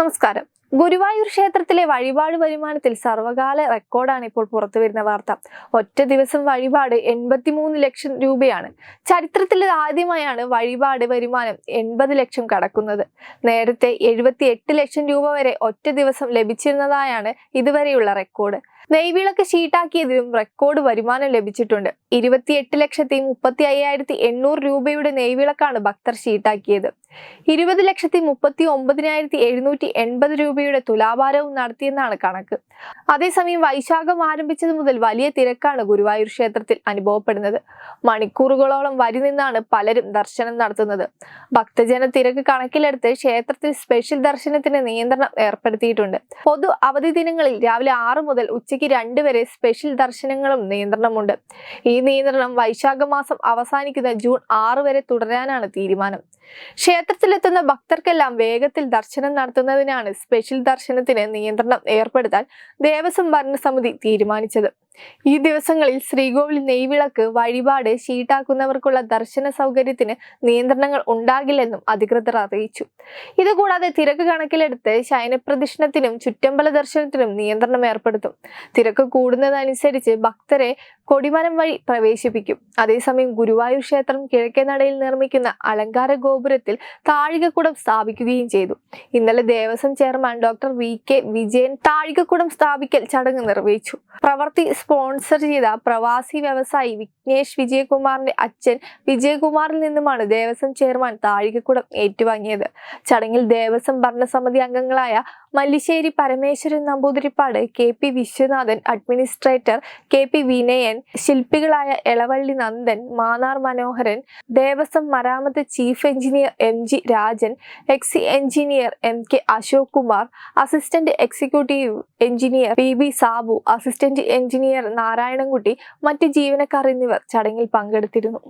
നമസ്കാരം. ഗുരുവായൂർ ക്ഷേത്രത്തിലെ വഴിപാട് വരുമാനത്തിൽ സർവകാല റെക്കോർഡാണ് ഇപ്പോൾ പുറത്തു വരുന്ന വാർത്ത. ഒറ്റ ദിവസം വഴിപാട് എൺപത്തിമൂന്ന് ലക്ഷം രൂപയാണ്. ചരിത്രത്തിൽ ആദ്യമായാണ് വഴിപാട് വരുമാനം എൺപത് ലക്ഷം കടക്കുന്നത്. നേരത്തെ എഴുപത്തി എട്ട് ലക്ഷം രൂപ വരെ ഒറ്റ ദിവസം ലഭിച്ചിരുന്നതായാണ് ഇതുവരെയുള്ള റെക്കോർഡ്. നെയ്വിളക്ക് ഷീട്ടാക്കിയതിലും റെക്കോർഡ് വരുമാനം ലഭിച്ചിട്ടുണ്ട്. ഇരുപത്തിയെട്ട് ലക്ഷത്തി മുപ്പത്തി അയ്യായിരത്തി എണ്ണൂറ് രൂപയുടെ നെയ്വിളക്കാണ് ഭക്തർ ഷീട്ടാക്കിയത്. ഇരുപത് ലക്ഷത്തി മുപ്പത്തി ഒമ്പതിനായിരത്തി എഴുന്നൂറ്റി എൺപത് രൂപയുടെ തുലാഭാരവും നടത്തിയെന്നാണ് കണക്ക്. അതേസമയം വൈശാഖം ആരംഭിച്ചത് മുതൽ വലിയ തിരക്കാണ് ഗുരുവായൂർ ക്ഷേത്രത്തിൽ അനുഭവപ്പെടുന്നത്. മണിക്കൂറുകളോളം വരി നിന്നാണ് പലരും ദർശനം നടത്തുന്നത്. ഭക്തജന തിരക്ക് കണക്കിലെടുത്ത് ക്ഷേത്രത്തിൽ സ്പെഷ്യൽ ദർശനത്തിന് നിയന്ത്രണം ഏർപ്പെടുത്തിയിട്ടുണ്ട്. പൊതു അവധി ദിനങ്ങളിൽ രാവിലെ ആറ് മുതൽ ഉച്ചയ്ക്ക് രണ്ട് വരെ സ്പെഷ്യൽ ദർശനങ്ങളും നിയന്ത്രണമുണ്ട്. ഈ നിയന്ത്രണം വൈശാഖ മാസം അവസാനിക്കുന്ന ജൂൺ ആറ് വരെ തുടരാനാണ് തീരുമാനം. ക്ഷേത്രത്തിലെത്തുന്ന ഭക്തർക്കെല്ലാം വേഗത്തിൽ ദർശനം നടത്തുന്നതിനാണ് സ്പെഷ്യൽ ദർശനത്തിന് നിയന്ത്രണം ഏർപ്പെടുത്താൻ ദേവസ്വം ഭരണസമിതി തീരുമാനിച്ചത്. ഈ ദിവസങ്ങളിൽ ശ്രീകോവിൽ നെയ്വിളക്ക് വഴിപാട് ഷീട്ടാക്കുന്നവർക്കുള്ള ദർശന സൗകര്യത്തിന് നിയന്ത്രണങ്ങൾ ഉണ്ടാകില്ലെന്നും അധികൃതർ അറിയിച്ചു. ഇതുകൂടാതെ തിരക്ക് കണക്കിലെടുത്ത് ശയനപ്രദക്ഷിണത്തിനും ചുറ്റമ്പല ദർശനത്തിനും നിയന്ത്രണം ഏർപ്പെടുത്തും. തിരക്ക് കൂടുന്നതനുസരിച്ച് ഭക്തരെ കൊടിമരം വഴി പ്രവേശിപ്പിക്കും. അതേസമയം ഗുരുവായൂർ ക്ഷേത്രം കിഴക്കേ നടയിൽ നിർമ്മിക്കുന്ന അലങ്കാര ഗോപുരത്തിൽ താഴികക്കുടം സ്ഥാപിക്കുകയും ചെയ്തു. ഇന്നലെ Devaswom chairman doctor V K Vijayan താഴികക്കുടം സ്ഥാപിക്കൽ ചടങ്ങ് നിർവഹിച്ചു. പ്രവർത്തി സ്പോൺസർ ചെയ്ത പ്രവാസി വ്യവസായി വിഘ്നേഷ് വിജയകുമാറിന്റെ അച്ഛൻ വിജയകുമാറിൽ നിന്നുമാണ് ദേവസ്വം ചെയർമാൻ താഴികക്കുടം ഏറ്റുവാങ്ങിയത്. ചടങ്ങിൽ ദേവസ്വം ഭരണസമിതി അംഗങ്ങളായ Mallissery Parameswaran Namboodiripad K P Viswanathan administrator K P Vinayan ശില്പികളായ Elavally Nandan Mannar Manoharan Devaswom മരാമത്ത് chief engineer M G Rajan exe engineer M K Ashok Kumar assistant executive engineer P B Sabu assistant engineer Narayanankutty മറ്റ് ജീവനക്കാർ എന്നിവർ ചടങ്ങിൽ പങ്കെടുത്തിരുന്നു.